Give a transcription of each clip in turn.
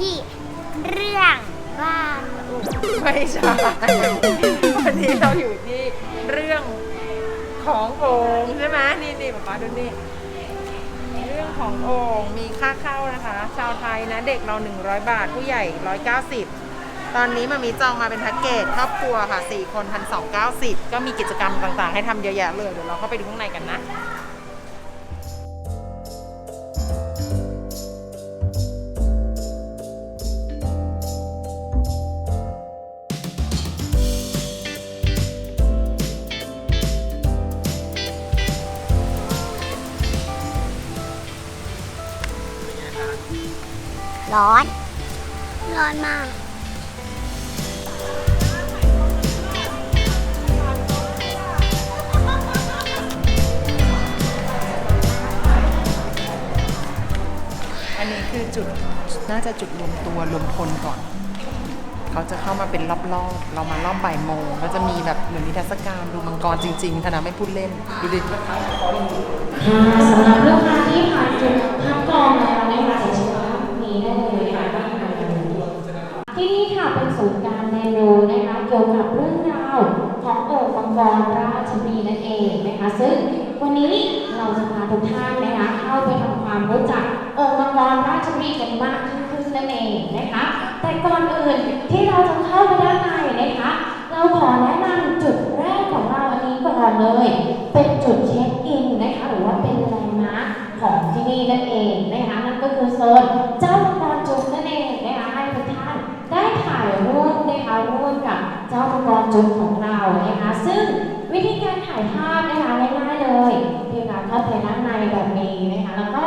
ที่เรื่องบ้านอุไม่ใช่ วันนี้เราอยู่ที่เรื่องของโอ่งใช่ไหมนี่นี่ป๊าป๊าดูนี่ เรื่องของโอ่งมีค่าเข้านะคะ ชาวไทยนะเด็กเรา 100 บาท ผู้ใหญ่ 190 ตอนนี้มามีจองมาเป็นแพ็กเกจครอบครัวค่ะ 4 คน 1,290 ก็มีกิจกรรมต่างๆ ให้ทำเยอะแยะเลย เดี๋ยวเราเข้าไปดูข้างในกันนะ ร้อน ร้อนมาก อันนี้คือจุดน่าจะจุดรวมตัวรวมพลก่อน เขาจะเข้ามาเป็นรอบๆ เรามารอบบ่ายโมงก็จะมีแบบเหมือนนิทรรศการดูมังกรจริงๆธนาไม่พูดเล่น ดูดิค่ะสำหรับลูกค้าที่ผ่านจุดคัดกรองแล้วนะคะเชิญภาพนี้ได้เลยค่ะด้านในที่นี่ค่ะเป็นศูนย์การเรียนรู้นะคะเกี่ยวกับเรื่องราวของ โอ่งมังกรราชบีนั่นเองนะคะ ซึ่งวันนี้เราจะพาทุกท่านนะคะเข้าไปทำความรู้จักโอ่งมังกรราชบีกันมากขึ้นนั่นเองนะคะ แต่ก่อนอื่นที่เราจะเข้าไปด้านในนะคะ เราขอแนะนำจุดแรกของเราอันนี้ก่อนเลย เป็นจุดเช็คอินนะคะหรือว่าเป็นแลนด์มาร์คของที่นี่นั่นเองนะคะนั่นก็คือโซนเจ้ามังกรจุกนั่นเองนะคะให้ทุกท่านได้ถ่ายรูปนะคะร่วมกับ เจ้ามังกรจุกของเรานะคะ ซึ่งวิธีการถ่ายภาพนะคะง่ายๆเลยเพียงการเข้าไปด้านในแบบนี้นะคะ แล้วก็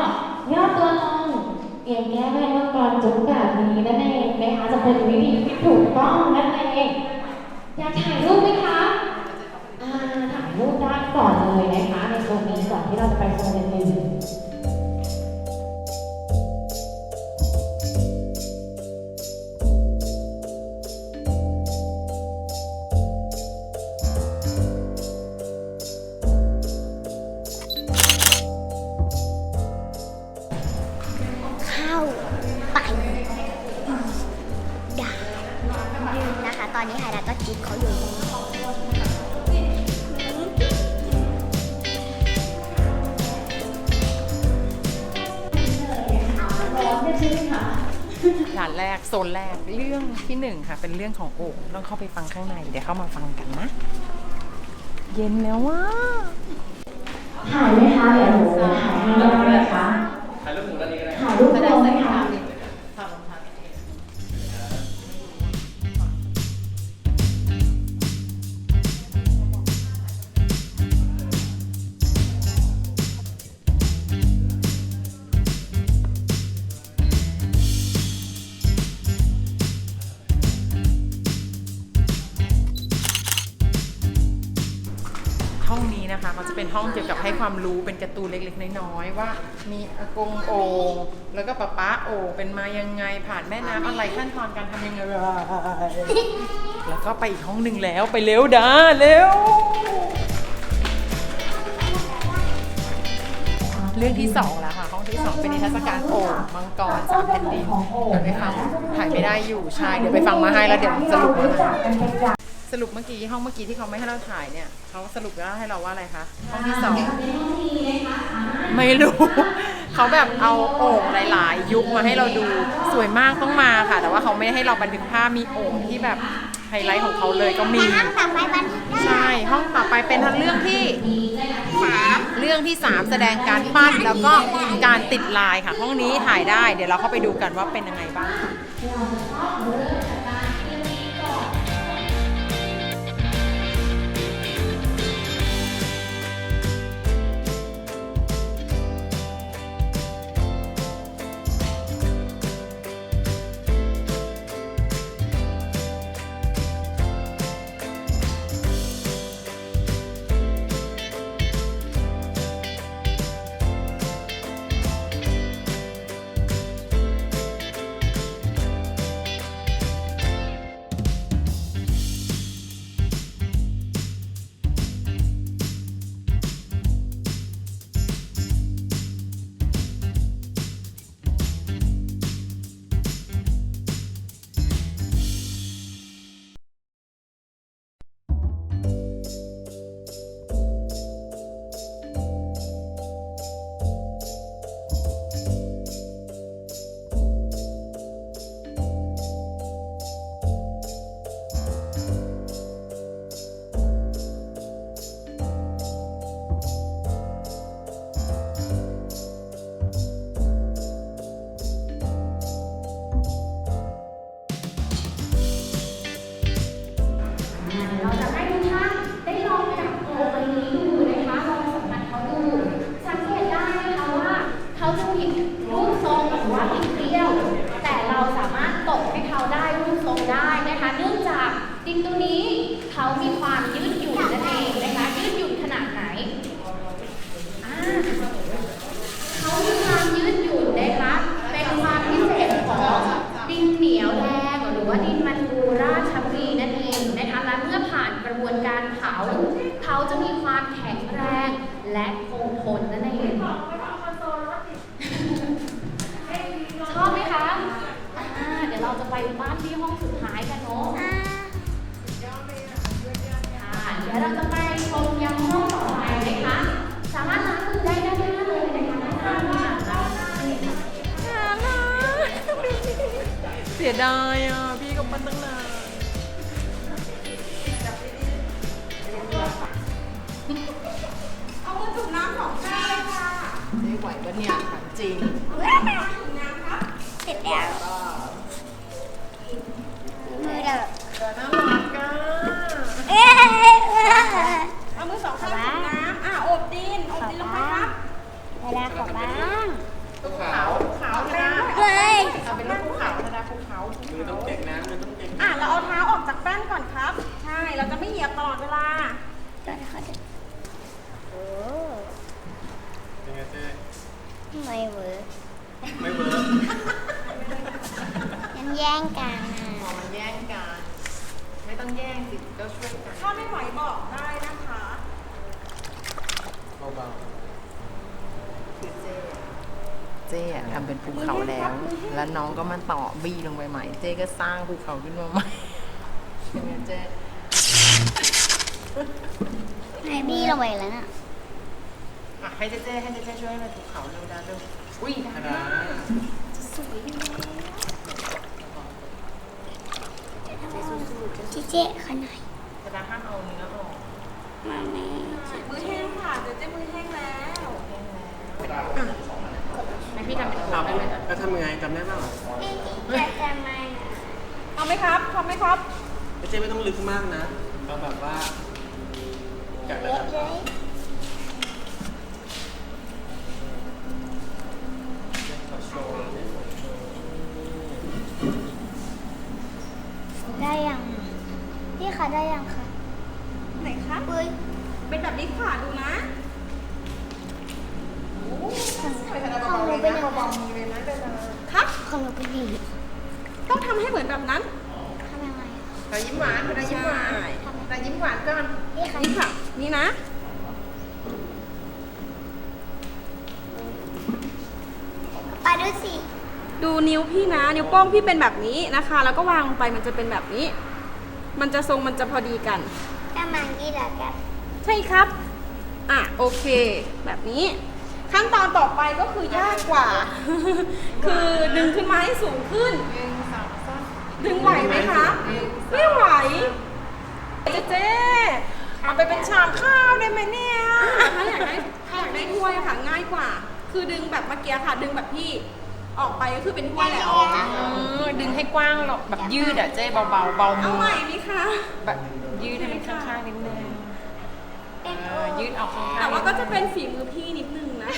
ย่อตัวลงเอียงแก้แม่มังกรจุกแบบนี้นั่นเองนะคะจะเป็นวิธีที่ถูกต้องนั่นเองอยากถ่ายรูปไหมคะอ่าถ่ายรูปได้ก่อนเลยนะคะในโซนนี้ก่อนที่เราจะไปโซน อนนี้ไฮรัตก็จิ๊บเขาอยู่ด่านแรกโซนแรกเรื่องที่หนึ่งค่ะ เป็นเรื่องของโอ่งต้องเข้าไปฟังข้างใน เดี๋ยวเข้ามาฟังกันนะ เย็นแล้วว่าถ่ายไหมคะเดี๋ยวหนูถ่ายให้ การ์ตูนเล็กๆ น้อยๆว่า มีอากงโอ่งแล้วก็ป๊าป๊าโอ่งเป็นมายังไงผ่านแม่น้ำอะไรขั้นตอนการทำยังไงแล้วก็ไปอีกห้องหนึ่งแล้วไปเร็วดาเร็ว เรื่องที่สองแล้วค่ะห้องที่สองเป็นนิทรรศการโอ่งมังกรสามแผ่นดินเดี๋ยวไปฟังถ่ายไม่ได้อยู่ใช่เดี๋ยวไปฟังมาให้แล้วเดี๋ยวสรุปมาให้ สรุปเมื่อกี้ห้องเมื่อกี้ที่เขาไม่ให้เราถ่ายเนี่ยเขาสรุปแล้วให้เราว่าอะไรคะห้องที่สองไม่รู้ เขาแบบเอาโอ่งหลาย ๆ ยุคมาให้เราดูสวยมากต้องมาค่ะ แต่ว่าเขาไม่ให้เราบันทึกภาพมีโอ่งที่แบบไฮไลท์ของเขาเลยก็มีห้ามต่อไปบันทึกได้ใช่ห้องต่อไปเป็นเรื่องที่สามเรื่องที่3แสดงการปั้นแล้วก็การติดลายค่ะ ห้องนี้ถ่ายได้ เดี๋ยวเราเข้าไปดูกันว่าเป็นยังไงบ้าง ยดายอะ พี่กับมันตั้งนานเอามาจุ่มน้ำของแม่ค่ะไม่ไหวปะเนี่ยถามจริงเอาถุงน้ำครับเสร็จแล้วมือเราแต่น่ารักอะเอ๊ะเอามือสองข้างจุ่มน้ำอะอบดินอบดินลงไปครับเวลาขอบ้าง ภูเขาภูเขาธนา เฮ้ย เอาเป็นรูปภูเขาธนาภูเขา อะ เราเอาเท้าออกจากแป้นก่อนครับ ใช่ เราจะไม่เหยียบตลอดเวลา ตอนเขาจะโอ้ ไม่เวิร์กไม่เวิร์กยังแย่งกันอะมองมันแย่งกัน ไม่ต้องแย่งสิก็ช่วยกันถ้าไม่ไหวบอกได้นะคะเบาคือเจ๊เจ๊อะทำเป็นภูเขาแล้ว แล้วน้องก็มาต่อบี้ลงไปใหม่ เจ๊ก็สร้างภูเขาขึ้นมาใหม่ใช่ไหมเจ๊ ไอบี้ลงไปแล้วน่ะอะ ให้เจ๊เจ๊ให้เจ๊เจ๊ช่วยให้เป็นภูเขาเร็วดาเร็วอุ้ยๆธได้นาชิเจ๊ขนาดจะดาห้ามเอาเนื้อออกมาแม่มือแห้งค่ะเดี๋ยวเจะมือแห้งแล้วให้พี่ทำเป็นภูเขาได้ไหมจ๊ะแล้วทำยังไงจำได้บ้างเหรอจะจะมานะเอาไหมครับทำไหมครับไม่ใช่ไม่ต้องลึกมากนะเอาแบบว่าจากระเล็ดักบ เลยได้ยังพี่คะได้ยังคะ ไหนคะ อุ้ย เป็นแบบนี้ค่ะดูนะของหนูเป็นยังไงครับของหนูเป็นยังไงต้องทำให้เหมือนแบบนั้นทำยังไงอะเรายิ้มหวานเรายิ้มหวานเรายิ้มหวานก่อนพี่คะนี่ค่ะ นี่นะ ไปดูสิดูนิ้วพี่นะ นิ้วโป้งพี่เป็นแบบนี้นะคะ แล้วก็วางลงไปมันจะเป็นแบบนี้ มันจะทรงมันจะพอดีกันกำลังกีฬากับ ใช่ครับ อะโอเค แบบนี้ ขั้นตอนต่อไปก็คือยากกว่า คือดึงขึ้นมาให้สูงขึ้นหนึ่งสองสามดึงไหวไหมคะ ไม่ไหว เจ๊เจ๊เอาไปเป็นชามข้าวได้ไหมเนี่ยถ้าอยากได้ถ้าอยากได้ถ้วยอะค่ะง่ายกว่า คือดึงแบบเมื่อกี้ค่ะดึงแบบพี่ออกไปก็คือเป็นถ้วยแล้วเออดึงให้กว้างหรอกแบบยืดอะเจ๊เบาๆเบามืเอาอใหม่ไหมคะ แบบยืดให้มันข้างๆนิดนึงเออยืดออกข้างๆแต่ว่าก็จะเป็นฝีมือพี่นิดนึงนะ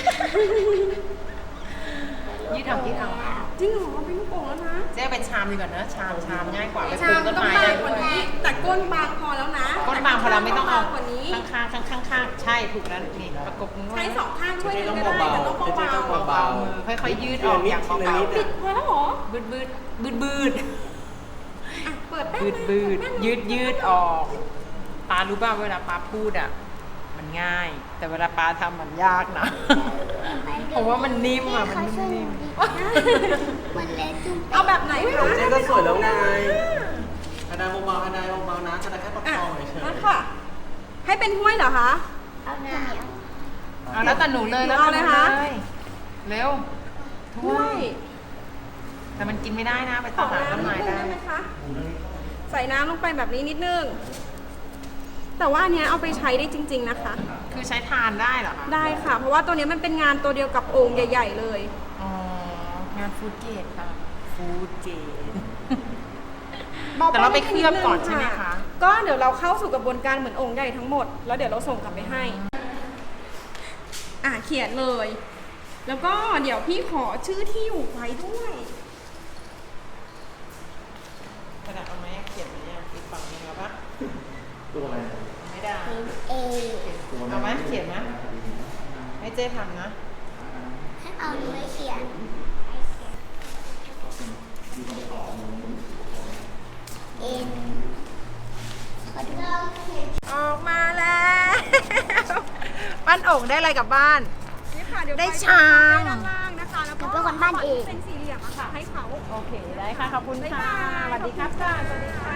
ยืดออกยืดออกจริงเหรอเป็นลูกโป่งแล้วนะ เจ๊เอาเป็นชามดีกว่านะชามชามง่ายกว่าไปปชาลูมกต้นต้องไม้บาได้งกด้วว่ายนี้ แต่ก้นบางพอแล้วนะก้นบางพอเราไม่ต้องเอาบางกว่านี้ ข้างๆข้างๆข้างๆใช่ถูกแล้วนี่ประกบมือใช้สองข้างช่วยเจ๊กันต้องก็ได้เบาแต่ต้องๆเจ๊ต้องเบาเบามือๆค่อยๆยืดออกอย่างทีละเบานิดๆปิดพอแล้วเหรอๆบืดบืดบืดบืดอะเปิดแป้นบืดบืดเปิแป้นยืดยืดออกปารู้ป่ะเวลาปาพูดอะ มันง่าย แต่เวลาปาทำมันยากนะ เพราะว่ามันนิ่มอะมันพี่คะช่วยหนิ่นูมดิมันเล็กจุ๊บเอาแบบไหนคะเจ๊ก็สวยแล้วไงธนาเบาๆธนาเบาๆนะธนาแค่ประอะคองเฉยนั่นค่ะ ให้เป็นถ้วยเหรอคะ เอาเหนียวๆเอาแล้วแต่หนูเลยแล้วเอาแต่เลยหนูคะเลยเร็วถ้วย แต่มันกินไม่ได้นะ ไปขต่ออหาน้ำต้นนิไม้ดนึงได้ได้ไหมคะใส่น้ำลงไปแบบนี้นิดนึง แต่ว่าอันเนี้ยเอาไปใช้ได้จริง ๆนะคะ คือใช้ทานได้เหรอคะได้ค่ะ เพราะว่าตัวเนี้ยมันเป็นงานตัวเดียวกับโอ่งใหญ่ ๆ เลย อ๋องานฟูดเกตค่ะฟูดเกตบๆแต่เราไปเคลือบก่อนใช่ไหมคะ ก็เดี๋ยวเราเข้าสู่กระบวนการเหมือนโอ่งใหญ่ทั้งหมด แล้วเดี๋ยวเราส่งกลับไปให้ อะเขียนเลย แล้วก็เดี๋ยวพี่ขอชื่อที่อยู่ไว้ด้วย กระดาษเอาไหมเขียนไหมอะอีกฝั่งหนึงเอาปะ เอาไหมเขียนไหมให้เจ๊ทำนะ ให้เอาหนูไปเขียนเอ็นขอดูออกมาแล้ว ปั้นโอ่งได้อะไรกลับบ้าน นี่ค่ะเดี๋ยวได้ปชาม ด้านล่างนะคะแล้วก็หนูเป็นคนบ้านเองเป็นสี่เหลี่ยมอะค่ะให้เขา โอเค ได้ค่ะ ขอบคุณค่ะสวัสดีครับจ้าสวัสดีค่ะปั้น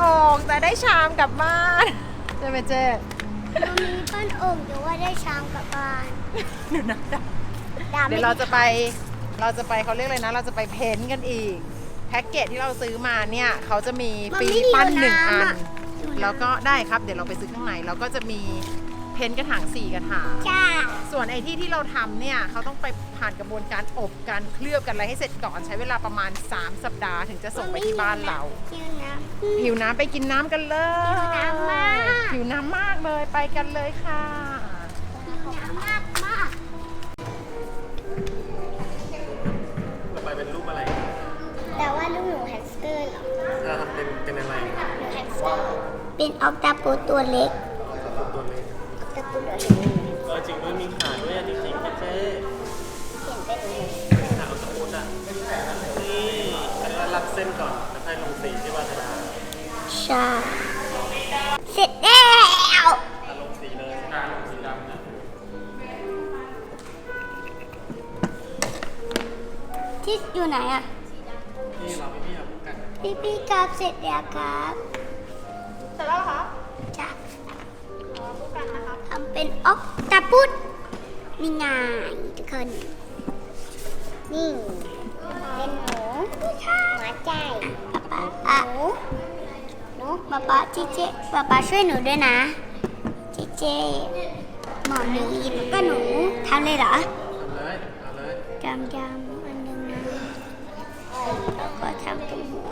โอ่งแต่ได้ชามกลับบ้านใช่ไหมเจ๊ตรงนี้ปั้นโอ่งแต่ว่าได้ชามกลับบ้านเดี๋ยวนะดาเดี๋ยวเราจะไปเราจะไปเขาเรียกเลยนะ เราจะไปเพ้นท์กันอีก แพ็กเกจที่เราซื้อมาเนี่ยเขาจะมีฟรีปั้นหนึ่งอัน แล้วก็ได้ครับเดี๋ยวเราไปซื้อข้างในแล้วก็จะมีเพ้นท์กระถางสี่กระถาง จ้าส่วนไอ้ที่ที่เราทำเนี่ยเขาต้องไปผ่านกระบวนการอบการเคลือบกันอะไรให้เสร็จก่อนใช้เวลาประมาณ 3 สัปดาห์ถึงจะส่งไปที่บ้านเราหิวน้ำ หิวน้ำไปกินน้ำกันเลยหิวน้ำมาก หิวน้ำมากเลยไปกันเลยค่ะ หิวน้ำมากมากต่อไปเป็นรูปอะไรแต่ว่าลูกหนูแฮมสเตอร์เหรอถ้าทำเป็นเป็นอะไรหนูแฮมสเตอร์เป็นออกตาปูตัวเล็กตัวเล็กออกตาปูตัวเล็กเออจริงด้วยมีขาด้วยอะจริงๆเจ๊เขียนเป็นหนูขาเอาสมุดอะนี่อันนี้รับเส้นก่อนแล้วค่อยลงสีที่วาสนาใช่เสร็จแล้วถ้าลงสีเลยถ้าลงสีดำนะที่อยู่ไหนอะ นี่เราไม่พี่เอาพูดกันพี่พี่ครับเสร็จแล้วครับเสร็จแล้วเหรอคะจ้ะทำเป็นออกตาปุดนี่ไงทุกคน นี่ เป็นหนูหัวใจป๊าป๊าหนูหนู ป๊าป๊าเจเจป๊าป๊าช่วยหนูด้วยนะ เจเจหมอมีแล้วก็หนูทำเลยเหรอทำเลยเอาเลยจำจำอันหนึ่งนะแล้วก็ทำตรงหัว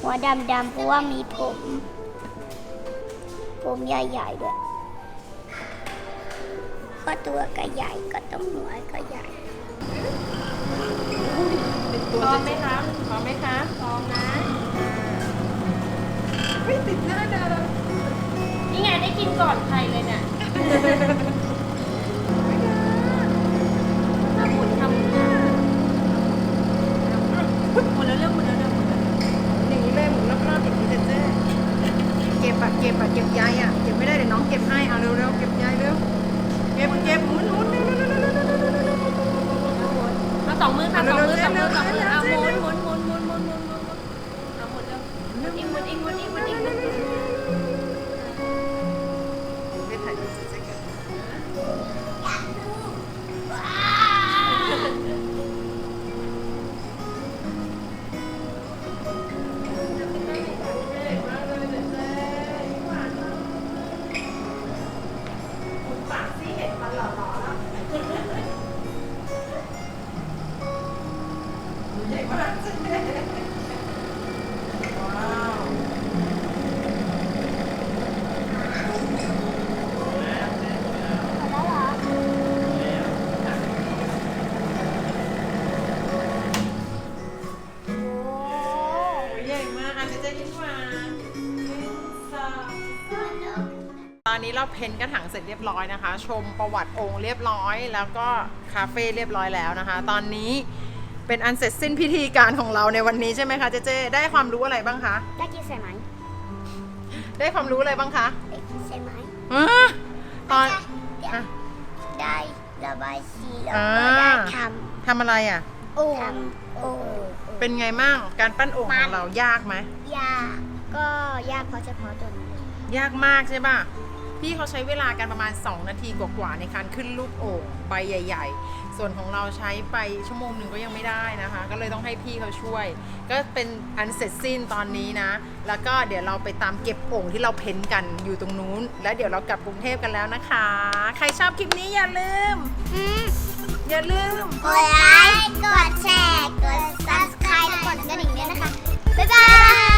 หัวดำๆเพราะว่ามีผม ผมใหญ่ๆด้วยก็ตัวก็ใหญ่ก็ต้องหัวก็ใหญ่ อมไหมคะพร้อมไหมคะพร้อมนะไม่ติดหน้าเดิมนี่ไงได้กินก่อนใครเลยเนี่ยถ้าหมุนทำหมุนแล้วเร็วหมุนแล้วเร็วหมุนแล้วเร็วอย่างนี้เลยหมุนรอบๆอย่างนี้เจ๊เจ๊เก็บอะเก็บอะเก็บใยอะเก็บไม่ได้เดี๋ยวน้องเก็บให้เอาเร็วๆเก็บใยเร็วเก็บเก็บหมุนหมุนเร็วๆเร็วๆเร็วๆเร็วๆเร็วๆเร็วๆเอาสองมือค่ะสองมือสองมือสองมือ พ้นกระถางเสร็จเรียบร้อยนะคะ ชมประวัติองค์เรียบร้อย แล้วก็คาเฟ่เรียบร้อยแล้วนะคะ ตอนนี้เป็นอันเสร็จสิ้นพิธีการของเราในวันนี้ใช่ไหมคะเจ๊เจได้ความรู้อะไรบ้างคะได้กินใส่ไหมได้ความรู้อะไรบ้างคะได้กินใส่ไหมฮะตอนเดี๋ยวอะได้ระบายสีแล้วอ่าก็ได้ททำอะไรอะำโอ่งทำโอ่งเป็นไงมั่งการปั้นโอ่งของเรายากไหมยากก็ยากเพราะเฉพาะตัวนี้ยากมากใช่ป่ะ พี่เขาใช้เวลากันประมาณ 2 นาทีกว่าๆในการขึ้นรูปโอ่งใบใหญ่ ๆ ส่วนของเราใช้ไปชั่วโมงหนึ่งก็ยังไม่ได้นะคะ ก็เลยต้องให้พี่เขาช่วย ก็เป็นอันเสร็จสิ้นตอนนี้นะ แล้วก็เดี๋ยวเราไปตามเก็บโอ่งที่เราเพ้นกันอยู่ตรงนู้น แล้วเดี๋ยวเรากลับกรุงเทพกันแล้วนะคะ ใครชอบคลิปนี้อย่าลืมอืมอย่าลืม กดไลค์ กดแชร์ กด subscribe กดกระดิ่งด้วยนะคะ บ๊ายบาย